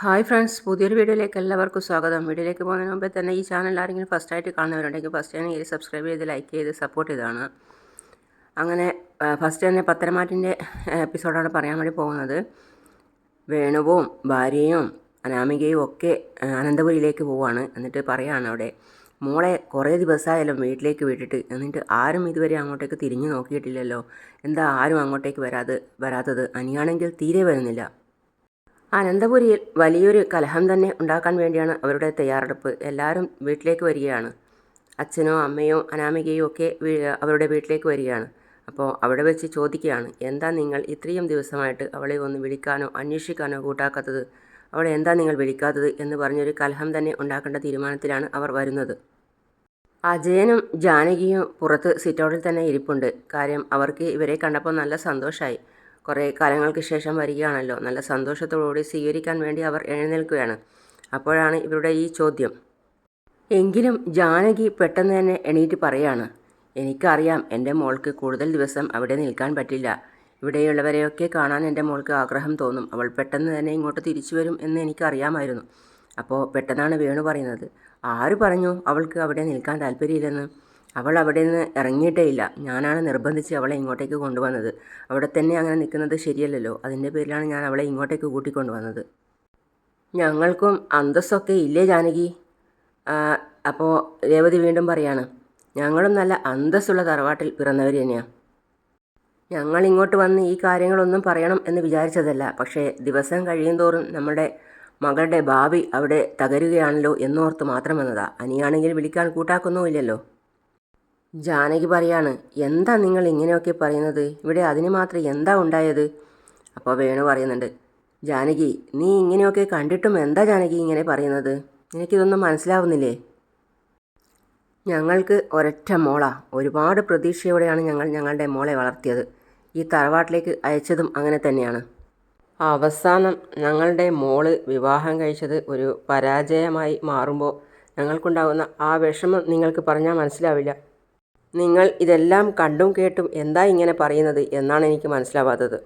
Hi friends പുതിയൊരു വീഡിയോയിലേക്ക് എല്ലാവർക്കും സ്വാഗതം. വീഡിയോയിലേക്ക് പോകുന്നതിന് മുമ്പേ തന്നെ ഈ ചാനൽ ആരെങ്കിലും ഫസ്റ്റ് ആയിട്ട് കാണുന്നവരുണ്ടെങ്കിൽ ഫസ്റ്റ് തന്നെ ഇത് സബ്സ്ക്രൈബ് ചെയ്ത് ലൈക്ക് ചെയ്ത് സപ്പോർട്ട് ചെയ്താണ്. അങ്ങനെ ഫസ്റ്റ് തന്നെ പത്തരമാറ്റിന്റെ എപ്പിസോഡാണ് പറയാൻ വേണ്ടി പോകുന്നത്. വേണുവും ഭാര്യയും അനാമികയും ഒക്കെ അനന്തപുരിയിലേക്ക് പോവാണ് എന്നിട്ട് പറയാണ് അവിടെ മോളെ കുറേ ദിവസമായാലും വീട്ടിലേക്ക് വിട്ടിട്ട് എന്നിട്ട് ആരും ഇതുവരെ അങ്ങോട്ടേക്ക് തിരിഞ്ഞു നോക്കിയിട്ടില്ലല്ലോ. എന്താ ആരും അങ്ങോട്ടേക്ക് വരാതെ വരാത്തത്? അനിയാണെങ്കിൽ തീരെ വരുന്നില്ല. അനന്തപുരിയിൽ വലിയൊരു കലഹം തന്നെ ഉണ്ടാക്കാൻ വേണ്ടിയാണ് അവരുടെ തയ്യാറെടുപ്പ്. എല്ലാവരും വീട്ടിലേക്ക് വരികയാണ്. അച്ഛനോ അമ്മയോ അനാമികയോ ഒക്കെ അവരുടെ വീട്ടിലേക്ക് വരികയാണ്. അപ്പോൾ അവിടെ വെച്ച് ചോദിക്കുകയാണ് എന്താ നിങ്ങൾ ഇത്രയും ദിവസമായിട്ട് അവളെ ഒന്ന് വിളിക്കാനോ അന്വേഷിക്കാനോ കൂട്ടാക്കാത്തത്? അവളെ എന്താ നിങ്ങൾ വിളിക്കാത്തത്? എന്ന് പറഞ്ഞൊരു കലഹം തന്നെ ഉണ്ടാക്കേണ്ട തീരുമാനത്തിലാണ് അവർ വരുന്നത്. അജയനും ജാനകിയും പുറത്ത് സിറ്റൗട്ടിൽ തന്നെ ഇരിപ്പുണ്ട്. കാര്യം അവർക്ക് ഇവരെ കണ്ടപ്പോൾ നല്ല സന്തോഷമായി കുറേ കാലങ്ങൾക്ക് ശേഷം വരികയാണല്ലോ. നല്ല സന്തോഷത്തോടുകൂടി സ്വീകരിക്കാൻ വേണ്ടി അവർ എഴുന്നേൽക്കുകയാണ്. അപ്പോഴാണ് ഇവരുടെ ഈ ചോദ്യം. എങ്കിലും ജാനകി പെട്ടെന്ന് തന്നെ എണീറ്റ് പറയാണ് എനിക്കറിയാം എന്റെ മോൾക്ക് കൂടുതൽ ദിവസം അവിടെ നിൽക്കാൻ പറ്റില്ല. ഇവിടെയുള്ളവരെയൊക്കെ കാണാൻ എന്റെ മോൾക്ക് ആഗ്രഹം തോന്നും. അവൾ പെട്ടെന്ന് തന്നെ ഇങ്ങോട്ട് തിരിച്ചു വരും എന്ന് എനിക്കറിയാമായിരുന്നു. അപ്പോൾ പെട്ടെന്നാണ് വേണു പറയുന്നത്. ആര് പറഞ്ഞു അവൾക്ക് അവിടെ നിൽക്കാൻ താല്പര്യമില്ലെന്ന്? അവൾ അവിടെ നിന്ന് ഇറങ്ങിയിട്ടേ ഇല്ല. ഞാനാണ് നിർബന്ധിച്ച് അവളെ ഇങ്ങോട്ടേക്ക് കൊണ്ടുവന്നത്. അവിടെ തന്നെ അങ്ങനെ നിൽക്കുന്നത് ശരിയല്ലല്ലോ. അതിന്റെ പേരിലാണ് ഞാൻ അവളെ ഇങ്ങോട്ടേക്ക് കൂട്ടിക്കൊണ്ടുവന്നത്. ഞങ്ങൾക്കും അന്തസ്സൊക്കെ ഇല്ലേ ജാനകി? അപ്പോൾ രേവതി വീണ്ടും പറയാണ് ഞങ്ങളും നല്ല അന്തസ്സുള്ള തറവാട്ടിൽ പിറന്നവർ തന്നെയാണ് ഞങ്ങൾ ഇങ്ങോട്ട് വന്ന് ഈ കാര്യങ്ങളൊന്നും പറയണം എന്ന് വിചാരിച്ചതല്ല. പക്ഷേ ദിവസം കഴിയും തോറും നമ്മുടെ മകളുടെ ഭാവി അവിടെ തകരുകയാണല്ലോ എന്നോർത്ത് മാത്രം വന്നതാ. അനിയാണെങ്കിൽ വിളിക്കാൻ കൂട്ടാക്കുന്നുമില്ലല്ലോ. ജാനകി പറയാണ് എന്താ നിങ്ങൾ ഇങ്ങനെയൊക്കെ പറയുന്നത്? ഇവിടെ അതിന് മാത്രം എന്താ ഉണ്ടായത്? അപ്പോൾ വേണു പറയുന്നുണ്ട് ജാനകി നീ ഇങ്ങനെയൊക്കെ കണ്ടിട്ടും എന്താ ജാനകി ഇങ്ങനെ പറയുന്നത്? എനിക്കിതൊന്നും മനസ്സിലാവുന്നില്ലേ? ഞങ്ങൾക്ക് ഒരൊറ്റ മോള. ഒരുപാട് പ്രതീക്ഷയോടെയാണ് ഞങ്ങൾ ഞങ്ങളുടെ മോളെ വളർത്തിയത്. ഈ തറവാട്ടിലേക്ക് അയച്ചതും അങ്ങനെ തന്നെയാണ്. അവസാനം ഞങ്ങളുടെ മോൾ വിവാഹം കഴിച്ചത് ഒരു പരാജയമായി മാറുമ്പോൾ ഞങ്ങൾക്കുണ്ടാകുന്ന ആ വിഷമം നിങ്ങൾക്ക് പറഞ്ഞാൽ മനസ്സിലാവില്ല. നിങ്ങൾ ഇതെല്ലാം കണ്ടും കേട്ടും എന്താ ഇങ്ങനെ പറയുന്നത് എന്നാണ് എനിക്ക് മനസ്സിലാവാത്തത്.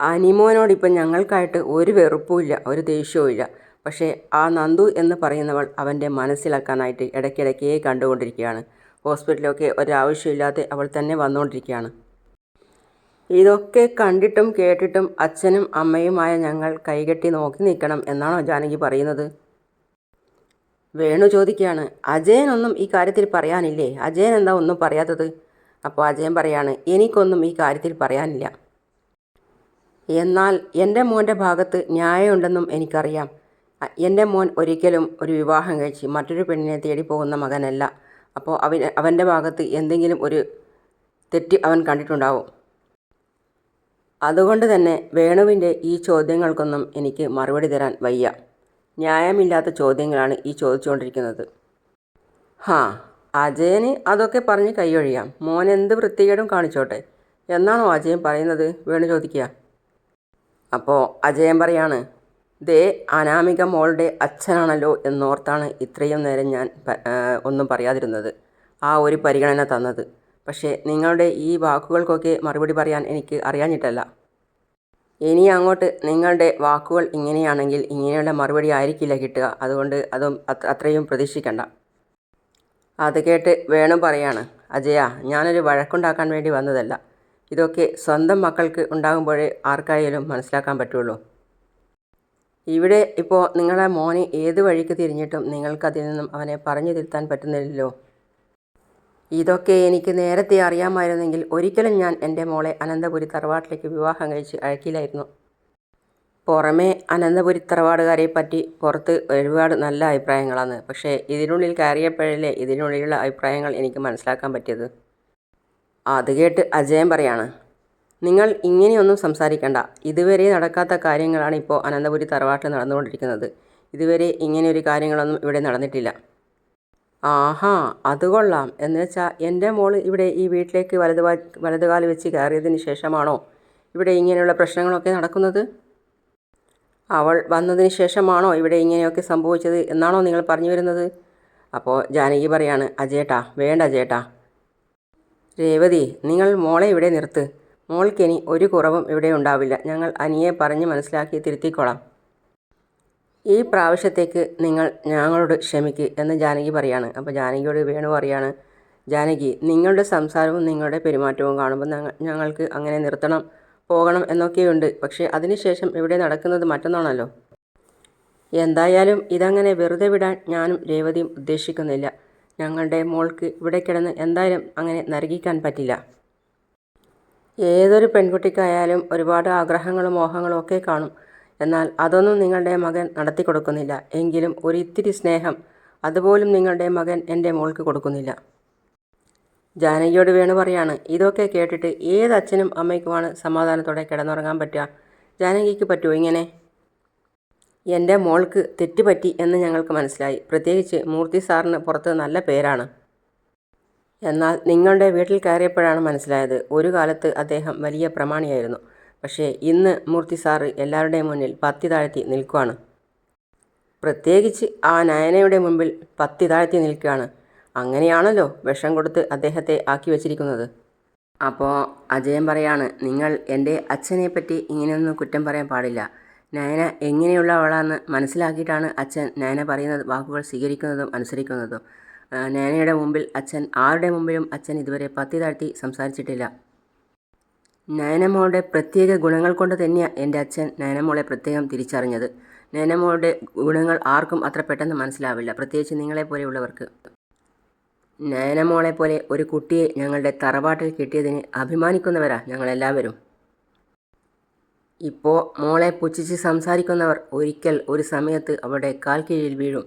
അനിമോനോടിപ്പം ഞങ്ങൾക്കായിട്ട് ഒരു വെറുപ്പുമില്ല ഒരു ദേഷ്യവുമില്ല പക്ഷേ ആ നന്ദു എന്ന് പറയുന്നവൾ അവന്റെ മനസ്സിലാക്കാനായിട്ട് ഇടയ്ക്കിടയ്ക്കേ കണ്ടുകൊണ്ടിരിക്കുകയാണ്. ഹോസ്പിറ്റലൊക്കെ ഒരാവശ്യമില്ലാതെ അവൾ തന്നെ വന്നുകൊണ്ടിരിക്കുകയാണ്. ഇതൊക്കെ കണ്ടിട്ടും കേട്ടിട്ടും അച്ഛനും അമ്മയുമായ ഞങ്ങൾ കൈകെട്ടി നോക്കി നിൽക്കണം എന്നാണോ ജാനകി പറയുന്നത്? വേണു ചോദിക്കുകയാണ് അജയനൊന്നും ഈ കാര്യത്തിൽ പറയാനില്ലേ? അജയൻ എന്താ ഒന്നും പറയാത്തത്? അപ്പോൾ അജയൻ പറയാണ് എനിക്കൊന്നും ഈ കാര്യത്തിൽ പറയാനില്ല. എന്നാൽ എന്റെ മോന്റെ ഭാഗത്ത് ന്യായമുണ്ടെന്നും എനിക്കറിയാം. എന്റെ മോൻ ഒരിക്കലും ഒരു വിവാഹം കഴിച്ച് മറ്റൊരു പെണ്ണിനെ തേടി പോകുന്ന മകനല്ല. അപ്പോൾ അവൻ അവന്റെ ഭാഗത്ത് എന്തെങ്കിലും ഒരു തെറ്റ് അവൻ കണ്ടിട്ടുണ്ടാവും. അതുകൊണ്ട് തന്നെ വേണുവിന്റെ ഈ ചോദ്യങ്ങൾക്കൊന്നും എനിക്ക് മറുപടി തരാൻ വയ്യ. ന്യായമില്ലാത്ത ചോദ്യങ്ങളാണ് ഈ ചോദിച്ചുകൊണ്ടിരിക്കുന്നത്. ഹാ അജയന് അതൊക്കെ പറഞ്ഞ് കൈയൊഴിയാം. മോൻ എന്ത് വൃത്തികേടും കാണിച്ചോട്ടെ. എന്നാണോ അജയൻ പറയുന്നത്? വേണു ചോദിക്കുക. അപ്പോൾ അജയൻ പറയാണ് ദേ അനാമിക മോളുടെ അച്ഛനാണല്ലോ എന്നോർത്താണ് ഇത്രയും നേരം ഞാൻ ഒന്നും പറയാതിരുന്നത്. ആ ഒരു പരിഗണന തന്നത്. പക്ഷേ നിങ്ങളുടെ ഈ വാക്കുകൾക്കൊക്കെ മറുപടി പറയാൻ എനിക്ക് അറിയാഞ്ഞിട്ടല്ല. ഇനി അങ്ങോട്ട് നിങ്ങളുടെ വാക്കുകൾ ഇങ്ങനെയാണെങ്കിൽ ഇങ്ങനെയുള്ള മറുപടി ആയിരിക്കില്ല കിട്ടുക. അതുകൊണ്ട് അതും അത്രയും പ്രതീക്ഷിക്കണ്ട. അത് കേട്ട് വേണം പറയാണ്. അജയ ഞാനൊരു വഴക്കുണ്ടാക്കാൻ വേണ്ടി വന്നതല്ല. ഇതൊക്കെ സ്വന്തം മക്കൾക്ക് ഉണ്ടാകുമ്പോഴേ ആർക്കായാലും മനസ്സിലാക്കാൻ പറ്റുള്ളൂ. ഇവിടെ ഇപ്പോൾ നിങ്ങളെ മോനെ ഏത് വഴിക്ക് തിരിഞ്ഞിട്ടും നിങ്ങൾക്കതിൽ നിന്നും അവനെ പറഞ്ഞു തിരുത്താൻ പറ്റുന്നില്ലല്ലോ. ഇതൊക്കെ എനിക്ക് നേരത്തെ അറിയാമായിരുന്നെങ്കിൽ ഒരിക്കലും ഞാൻ എന്റെ മോളെ അനന്തപുരി തറവാട്ടിലേക്ക് വിവാഹം കഴിച്ച് അയക്കില്ലായിരുന്നു. പുറമേ അനന്തപുരി തറവാടുകാരെ പറ്റി പുറത്ത് ഒരുപാട് നല്ല അഭിപ്രായങ്ങളാണ്. പക്ഷേ ഇതിനുള്ളിൽ കയറിയപ്പോഴല്ലേ ഇതിനുള്ളിലുള്ള അഭിപ്രായങ്ങൾ എനിക്ക് മനസ്സിലാക്കാൻ പറ്റിയത്. അത് കേട്ട് അജയം പറയാണ് നിങ്ങൾ ഇങ്ങനെയൊന്നും സംസാരിക്കണ്ട. ഇതുവരെ നടക്കാത്ത കാര്യങ്ങളാണ് ഇപ്പോൾ അനന്തപുരി തറവാട്ടിൽ നടന്നുകൊണ്ടിരിക്കുന്നത്. ഇതുവരെ ഇങ്ങനെയൊരു കാര്യങ്ങളൊന്നും ഇവിടെ നടന്നിട്ടില്ല. ആഹാ അത് കൊള്ളാം. എന്ന് വെച്ചാൽ എന്റെ മോൾ ഇവിടെ ഈ വീട്ടിലേക്ക് വലതു വലതുകാൽ വെച്ച് കയറിയതിന് ശേഷമാണോ ഇവിടെ ഇങ്ങനെയുള്ള പ്രശ്നങ്ങളൊക്കെ നടക്കുന്നത്? അവൾ വന്നതിന് ശേഷമാണോ ഇവിടെ ഇങ്ങനെയൊക്കെ സംഭവിച്ചത് എന്നാണോ നിങ്ങൾ പറഞ്ഞു വരുന്നത്? അപ്പോൾ ജാനകി പറയാണ് അജേട്ടാ വേണ്ട അജേട്ടാ. രേവതി നിങ്ങൾ മോളെ ഇവിടെ നിർത്ത്. മോൾക്കിനി ഒരു കുറവും ഇവിടെ ഉണ്ടാവില്ല. ഞങ്ങൾ അനിയെ പറഞ്ഞ് മനസ്സിലാക്കി തിരുത്തിക്കോളാം. ഈ പ്രാവശ്യത്തേക്ക് നിങ്ങൾ ഞങ്ങളോട് ക്ഷമിക്ക് എന്ന് ജാനകി പറയാണ്. അപ്പോൾ ജാനകിയോട് വേണു പറയാണ് ജാനകി നിങ്ങളുടെ സംസാരവും നിങ്ങളുടെ പെരുമാറ്റവും കാണുമ്പോൾ ഞങ്ങ- ഞങ്ങൾക്ക് അങ്ങനെ നിർത്തണം പോകണം എന്നൊക്കെയുണ്ട്. പക്ഷേ അതിനുശേഷം ഇവിടെ നടക്കുന്നത് മറ്റൊന്നാണല്ലോ. എന്തായാലും ഇതങ്ങനെ വെറുതെ വിടാൻ ഞാനും രേവതിയും ഉദ്ദേശിക്കുന്നില്ല. ഞങ്ങളുടെ മോൾക്ക് ഇവിടെ കിടന്ന് എന്തായാലും അങ്ങനെ നരകിക്കാൻ പറ്റില്ല. ഏതൊരു പെൺകുട്ടിക്കായാലും ഒരുപാട് ആഗ്രഹങ്ങളും മോഹങ്ങളും ഒക്കെ കാണും. എന്നാൽ അതൊന്നും നിങ്ങളുടെ മകൻ നടത്തി കൊടുക്കുന്നില്ല എങ്കിലും ഒരു ഇത്തിരി സ്നേഹം അതുപോലും നിങ്ങളുടെ മകൻ എന്റെ മോൾക്ക് കൊടുക്കുന്നില്ല. ജാനകിയോട് വേണു പറയാണ് ഇതൊക്കെ കേട്ടിട്ട് ഏത് അച്ഛനും അമ്മയ്ക്കുമാണ് സമാധാനത്തോടെ കിടന്നുറങ്ങാൻ പറ്റുക? ജാനകിക്ക് പറ്റുമോ ഇങ്ങനെ? എന്റെ മോൾക്ക് തെറ്റുപറ്റി എന്ന് ഞങ്ങൾക്ക് മനസ്സിലായി. പ്രത്യേകിച്ച് മൂർത്തി സാറിന് പുറത്ത് നല്ല പേരാണ്. എന്നാൽ നിങ്ങളുടെ വീട്ടിൽ കയറിയപ്പോഴാണ് മനസ്സിലായത്. ഒരു കാലത്ത് അദ്ദേഹം വലിയ പ്രമാണിയായിരുന്നു. പക്ഷേ ഇന്ന് മൂർത്തി സാറ് എല്ലാവരുടെയും മുന്നിൽ പത്തി താഴ്ത്തി നിൽക്കുകയാണ് പ്രത്യേകിച്ച് ആ നയനയുടെ മുമ്പിൽ പത്തി താഴ്ത്തി നിൽക്കുകയാണ്. അങ്ങനെയാണല്ലോ വിഷം കൊടുത്ത് അദ്ദേഹത്തെ ആക്കി വച്ചിരിക്കുന്നത്. അപ്പോൾ അജയൻ പറയാണ് നിങ്ങൾ എന്റെ അച്ഛനെപ്പറ്റി ഇങ്ങനെയൊന്നും കുറ്റം പറയാൻ പാടില്ല. നയന എങ്ങനെയുള്ള എങ്ങനെയുള്ളവളാണെന്ന് മനസ്സിലാക്കിയിട്ടാണ് അച്ഛൻ നയന പറയുന്ന വാക്കുകൾ സ്വീകരിക്കുന്നതും അനുസരിക്കുന്നതും. നയനയുടെ മുമ്പിൽ അച്ഛൻ ആരുടെ മുമ്പിലും അച്ഛൻ ഇതുവരെ പത്തി താഴ്ത്തി സംസാരിച്ചിട്ടില്ല. നയനമോളുടെ പ്രത്യേക ഗുണങ്ങൾ കൊണ്ട് തന്നെയാണ് എന്റെ അച്ഛൻ നയനമോളെ പ്രത്യേകം തിരിച്ചറിഞ്ഞത്. നയനമോളുടെ ഗുണങ്ങൾ ആർക്കും അത്ര പെട്ടെന്ന് മനസ്സിലാവില്ല. പ്രത്യേകിച്ച് നിങ്ങളെപ്പോലെയുള്ളവർക്ക് നയനമോളെ പോലെ ഒരു കുട്ടിയെ ഞങ്ങളുടെ തറവാട്ടിൽ കിട്ടിയതിന് അഭിമാനിക്കുന്നവരാ ഞങ്ങളെല്ലാവരും. ഇപ്പോൾ മോളെ പുച്ഛിച്ച് സംസാരിക്കുന്നവർ ഒരിക്കൽ ഒരു സമയത്ത് അവളുടെ കാൽ കീഴിൽ വീഴും.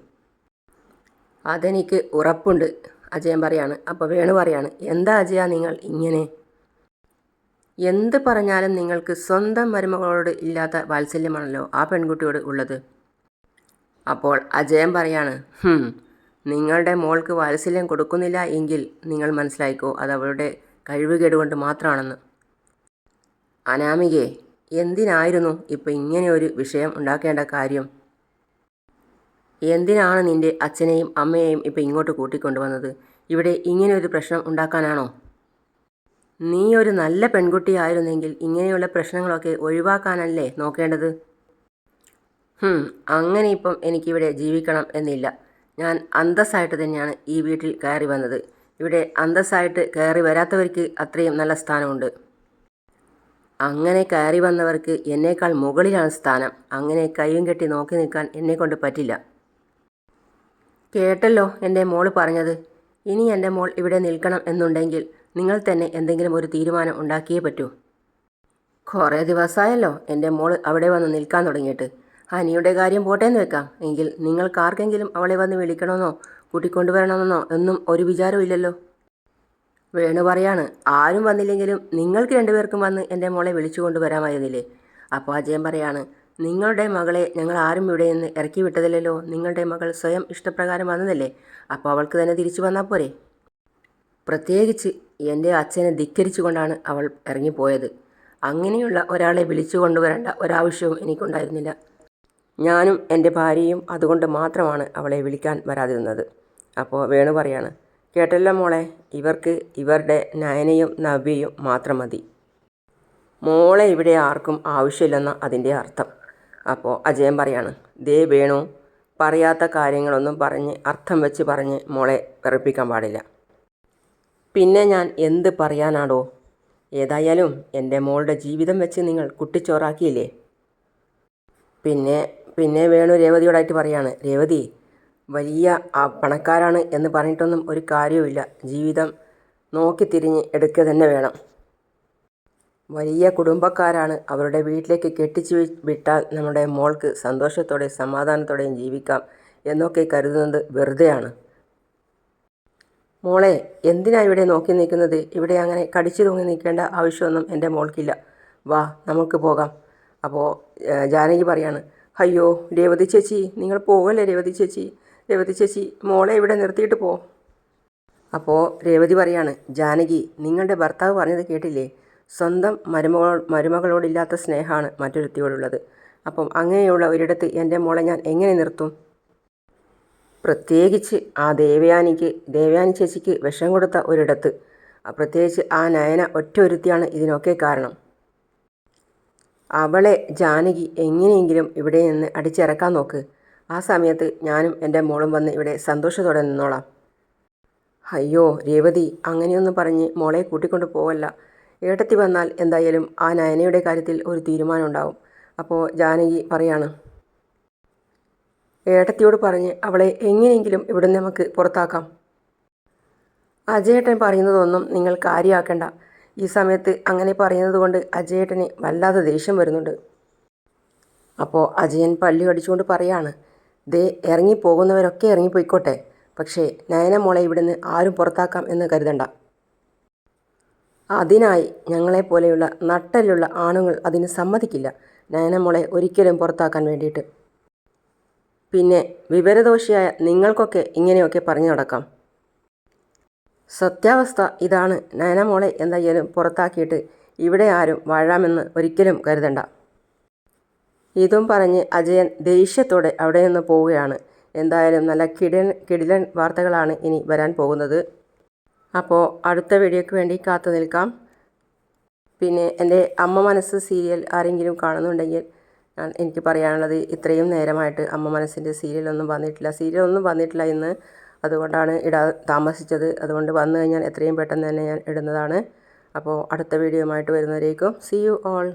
അതെനിക്ക് ഉറപ്പുണ്ട്. അജയൻ പറയാണ്. അപ്പോൾ വേണു പറയാണ് എന്താ അജയ നിങ്ങൾ ഇങ്ങനെ എന്ത് പറഞ്ഞാലും നിങ്ങൾക്ക് സ്വന്തം മരുമകളോട് ഇല്ലാത്ത വാത്സല്യമാണല്ലോ ആ പെൺകുട്ടിയോട് ഉള്ളത്. അപ്പോൾ അജയൻ പറയാണ് "ഹും, നിങ്ങളുടെ മോൾക്ക് വാത്സല്യം കൊടുക്കുന്നില്ല എങ്കിൽ നിങ്ങൾ മനസ്സിലായിക്കോ അത് അവളുടെ കഴിവുകേട് കൊണ്ട് മാത്രമാണെന്ന്. അനാമികെ എന്തിനായിരുന്നു ഇപ്പം ഇങ്ങനെ ഒരു വിഷയം ഉണ്ടാക്കേണ്ട കാര്യം? എന്തിനാണ് നിന്റെ അച്ഛനെയും അമ്മയെയും ഇപ്പം ഇങ്ങോട്ട് കൂട്ടിക്കൊണ്ടുവന്നത്? ഇവിടെ ഇങ്ങനെ ഒരു പ്രശ്നം ഉണ്ടാക്കാനാണോ? നീ ഒരു നല്ല പെൺകുട്ടിയായിരുന്നെങ്കിൽ ഇങ്ങനെയുള്ള പ്രശ്നങ്ങളൊക്കെ ഒഴിവാക്കാനല്ലേ നോക്കേണ്ടത്? അങ്ങനെ ഇപ്പം എനിക്കിവിടെ ജീവിക്കണം എന്നില്ല. ഞാൻ അന്തസ്സായിട്ട് തന്നെയാണ് ഈ വീട്ടിൽ കയറി വന്നത്. ഇവിടെ അന്തസ്സായിട്ട് കയറി വരാത്തവർക്ക് അത്രയും നല്ല സ്ഥാനമുണ്ട്. അങ്ങനെ കയറി വന്നവർക്ക് എന്നേക്കാൾ മുകളിലാണ് സ്ഥാനം. അങ്ങനെ കൈയും കെട്ടി നോക്കി നിൽക്കാൻ എന്നെക്കൊണ്ട് പറ്റില്ല. കേട്ടല്ലോ എന്റെ മോൾ പറഞ്ഞത്. ഇനി എന്റെ മോൾ ഇവിടെ നിൽക്കണം എന്നുണ്ടെങ്കിൽ നിങ്ങൾ തന്നെ എന്തെങ്കിലും ഒരു തീരുമാനം ഉണ്ടാക്കിയേ പറ്റൂ. കുറേ ദിവസമായല്ലോ എന്റെ മോൾ അവിടെ വന്ന് നിൽക്കാൻ തുടങ്ങിയിട്ട്. ഹനിയുടെ കാര്യം പോട്ടേന്ന് വെക്കാം. എങ്കിൽ നിങ്ങൾക്കാർക്കെങ്കിലും അവളെ വന്ന് വിളിക്കണമെന്നോ കൂട്ടിക്കൊണ്ടുവരണമെന്നോ ഒന്നും ഒരു വിചാരമില്ലല്ലോ വേണു പറയാണ് ആരും വന്നില്ലെങ്കിലും നിങ്ങൾക്ക് രണ്ടുപേർക്കും വന്ന് എന്റെ മോളെ വിളിച്ചു കൊണ്ടുവരാമായിരുന്നില്ലേ? അപ്പോൾ അജയൻ പറയാണ് നിങ്ങളുടെ മകളെ ഞങ്ങൾ ആരും ഇവിടെ നിന്ന് ഇറക്കി വിട്ടതില്ലല്ലോ. നിങ്ങളുടെ മകൾ സ്വയം ഇഷ്ടപ്രകാരം വന്നതല്ലേ? അപ്പോൾ അവൾക്ക് തന്നെ തിരിച്ചു വന്നാൽ പോരെ? പ്രത്യേകിച്ച് എന്റെ അച്ഛനെ ധിക്കരിച്ചുകൊണ്ടാണ് അവൾ ഇറങ്ങിപ്പോയത്. അങ്ങനെയുള്ള ഒരാളെ വിളിച്ചു കൊണ്ടുവരേണ്ട ഒരാവശ്യവും എനിക്കുണ്ടായിരുന്നില്ല. ഞാനും എന്റെ ഭാര്യയും അതുകൊണ്ട് മാത്രമാണ് അവളെ വിളിക്കാൻ വരാതിരുന്നത്. അപ്പോൾ വേണു പറയാണ് കേട്ടല്ലോ മോളെ ഇവർക്ക് ഇവരുടെ നയനയും നവ്യയും മാത്രം മതി. മോളെ ഇവിടെ ആർക്കും ആവശ്യമില്ലെന്ന അതിന്റെ അർത്ഥം. അപ്പോൾ അജയൻ പറയാണ് ദേ വേണു പറയാത്ത കാര്യങ്ങളൊന്നും പറഞ്ഞ് അർത്ഥം വെച്ച് പറഞ്ഞ് മോളെ വെറുപ്പിക്കാൻ പാടില്ല. പിന്നെ ഞാൻ എന്ത് പറയാനാടോ? ഏതായാലും എന്റെ മോളുടെ ജീവിതം വെച്ച് നിങ്ങൾ കുട്ടിച്ചോറാക്കിയില്ലേ? പിന്നെ പിന്നെ വേണു രേവതിയോടായിട്ട് പറയാണ് രേവതി വലിയ പണക്കാരാണ് എന്ന് പറഞ്ഞിട്ടൊന്നും ഒരു കാര്യവുമില്ല. ജീവിതം നോക്കി തിരിഞ്ഞ് എടുക്കുക തന്നെ വേണം. വലിയ കുടുംബക്കാരാണ് അവരുടെ വീട്ടിലേക്ക് കെട്ടിച്ചു വിട്ടാൽ നമ്മുടെ മോൾക്ക് സന്തോഷത്തോടെയും സമാധാനത്തോടെയും ജീവിക്കാം എന്നൊക്കെ കരുതുന്നത് വെറുതെയാണ്. മോളെ എന്തിനാ ഇവിടെ നോക്കി നിൽക്കുന്നത്? ഇവിടെ അങ്ങനെ കടിച്ചു തൂങ്ങി നിൽക്കേണ്ട ആവശ്യമൊന്നും എന്റെ മോൾക്കില്ല. വാ നമുക്ക് പോകാം. അപ്പോൾ ജാനകി പറയാണ് അയ്യോ രേവതി ചേച്ചി നിങ്ങൾ പോകല്ലേ രേവതി ചേച്ചി? രേവതി ചേച്ചി മോളെ ഇവിടെ നിർത്തിയിട്ട് പോ. അപ്പോൾ രേവതി പറയാണ് ജാനകി നിങ്ങളുടെ ഭർത്താവ് പറഞ്ഞത് കേട്ടില്ലേ? സ്വന്തം മരുമകൾ മരുമകളോടില്ലാത്ത സ്നേഹമാണ് മറ്റൊരുത്തിയോടുള്ളത്. അപ്പം അങ്ങനെയുള്ള ഒരിടത്ത് എന്റെ മോളെ ഞാൻ എങ്ങനെ നിർത്തും? പ്രത്യേകിച്ച് ആ ദേവയാനിക്ക് ദേവയാനി ചേച്ചിക്ക് വിഷം കൊടുത്ത ഒരിടത്ത്. പ്രത്യേകിച്ച് ആ നയന ഒറ്റ ഒരുത്തിയാണ് ഇതിനൊക്കെ കാരണം. അവളെ ജാനകി എങ്ങനെയെങ്കിലും ഇവിടെ നിന്ന് അടിച്ചിറക്കാൻ നോക്ക്. ആ സമയത്ത് ഞാനും എന്റെ മോളും വന്ന് ഇവിടെ സന്തോഷത്തോടെ നിന്നോളാം. അയ്യോ രേവതി അങ്ങനെയൊന്നും പറഞ്ഞ് മോളെ കൂട്ടിക്കൊണ്ട് പോവല്ല. ഏട്ടത്തി വന്നാൽ എന്തായാലും ആ നയനയുടെ കാര്യത്തിൽ ഒരു തീരുമാനം ഉണ്ടാവും അപ്പോൾ ജാനകി പറയാണ് ഏട്ടത്തിയോട് പറഞ്ഞ് അവളെ എങ്ങനെയെങ്കിലും ഇവിടുന്ന് നമുക്ക് പുറത്താക്കാം. അജയേട്ടൻ പറയുന്നതൊന്നും നിങ്ങൾ കാര്യമാക്കേണ്ട ഈ സമയത്ത് അങ്ങനെ പറയുന്നത് കൊണ്ട് അജയേട്ടന് വല്ലാതെ ദേഷ്യം വരുന്നുണ്ട്. അപ്പോൾ അജയൻ പല്ലി അടിച്ചുകൊണ്ട് പറയാണ് ദേ ഇറങ്ങിപ്പോകുന്നവരൊക്കെ ഇറങ്ങിപ്പോയിക്കോട്ടെ. പക്ഷേ നയന മോളെ ഇവിടുന്ന് ആരും പുറത്താക്കാം എന്ന് കരുതണ്ട. അതിനായി ഞങ്ങളെപ്പോലെയുള്ള നട്ടലുള്ള ആണുങ്ങൾ അതിന് സമ്മതിക്കില്ല. നയന മോളെ ഒരിക്കലും പുറത്താക്കാൻ വേണ്ടിയിട്ട്. പിന്നെ വിവരദോഷിയായ നിങ്ങൾക്കൊക്കെ ഇങ്ങനെയൊക്കെ പറഞ്ഞു നടക്കാം. സത്യാവസ്ഥ ഇതാണ് നയനമോളെ എന്തായാലും പുറത്താക്കിയിട്ട് ഇവിടെ ആരും വാഴാമെന്ന് ഒരിക്കലും കരുതണ്ട. ഇതും പറഞ്ഞ് അജയൻ ദേഷ്യത്തോടെ അവിടെ നിന്ന് പോവുകയാണ്. എന്തായാലും നല്ല കിടിലൻ കിടിലൻ വാർത്തകളാണ് ഇനി വരാൻ പോകുന്നത്. അപ്പോൾ അടുത്ത വീഡിയോയ്ക്ക് വേണ്ടി കാത്തു നിൽക്കാം. പിന്നെ എന്റെ അമ്മ മനസ്സ് സീരിയൽ ആരെങ്കിലും കാണുന്നുണ്ടെങ്കിൽ എനിക്ക് പറയാനുള്ളത് ഇത്രയും നേരമായിട്ട് അമ്മ മനസ്സിന്റെ സീരിയലൊന്നും വന്നിട്ടില്ല. സീരിയലൊന്നും വന്നിട്ടില്ല ഇന്ന് അതുകൊണ്ടാണ് ഇടാ താമസിച്ചത്. അതുകൊണ്ട് വന്നു കഴിഞ്ഞാൽ എത്രയും പെട്ടെന്ന് തന്നെ ഞാൻ ഇടുന്നതാണ്. അപ്പോൾ അടുത്ത വീഡിയോയുമായിട്ട് വരുന്നവരേക്കും സി യു ഓൾ